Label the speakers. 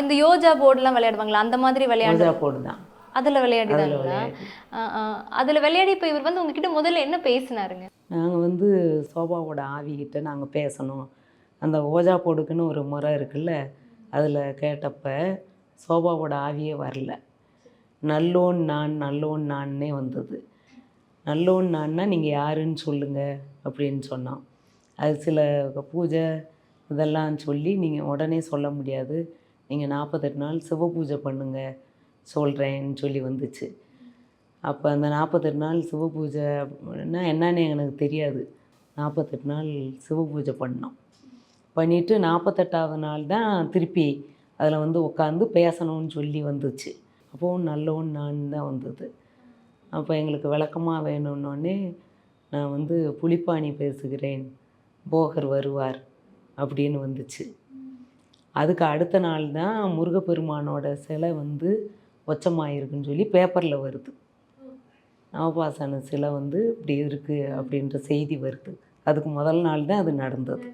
Speaker 1: இந்த யோஜா போர்டுலாம் விளையாடுவாங்களா? அந்த மாதிரி விளையாண்டு
Speaker 2: ரோஜா போடு தான்.
Speaker 1: அதுல விளையாடிதாங்களா?
Speaker 2: விளையாடி.
Speaker 1: அதுல விளையாடி இப்ப இவர் வந்து உங்ககிட்ட முதல்ல என்ன பேசினாருங்க?
Speaker 2: நாங்கள் வந்து சோபாவோட ஆவிகிட்ட நாங்கள் பேசணும். அந்த ஓஜா போடுக்குன்னு ஒரு முறை இருக்குல்ல அதில் கேட்டப்ப சோபாவோட ஆவியே வரல. நல்லோன் நான் நல்லோன் நான்னே வந்தது. நல்லோன் நான்னா நீங்கள் யாருன்னு சொல்லுங்கள் அப்படின்னு சொன்னோம் அது சில பூஜை இதெல்லாம் சொல்லி நீங்கள் உடனே சொல்ல முடியாது. நீங்கள் நாற்பத்தெட்டு நாள் சிவ பூஜை பண்ணுங்கள் சொல்கிறேன்னு சொல்லி வந்துச்சு. அப்போ அந்த நாற்பத்தெட்டு நாள் சிவ பூஜைன்னா என்னன்னு எனக்கு தெரியாது. நாற்பத்தெட்டு நாள் சிவ பூஜை பண்ணோம். பண்ணிவிட்டு நாற்பத்தெட்டாவது நாள் தான் திருப்பி அதில் வந்து உட்காந்து பேசணும்னு சொல்லி வந்துச்சு. அப்போவும் நல்லவன் நான் தான் வந்தது. அப்போ எங்களுக்கு விளக்கமாக வேணும்னோடனே நான் வந்து புலிப்பாணி பேசுகிறேன் போகர் வருவார் அப்படின்னு வந்துச்சு. அதுக்கு அடுத்த நாள் தான் முருகப்பெருமானோட சிலை வந்து ஒச்சமாயிருக்குன்னு சொல்லி பேப்பரில் வருது. நவபாசன சிலை வந்து இப்படி இருக்குது அப்படின்ற செய்தி வருது. அதுக்கு முதல் நாள் தான் அது நடந்தது.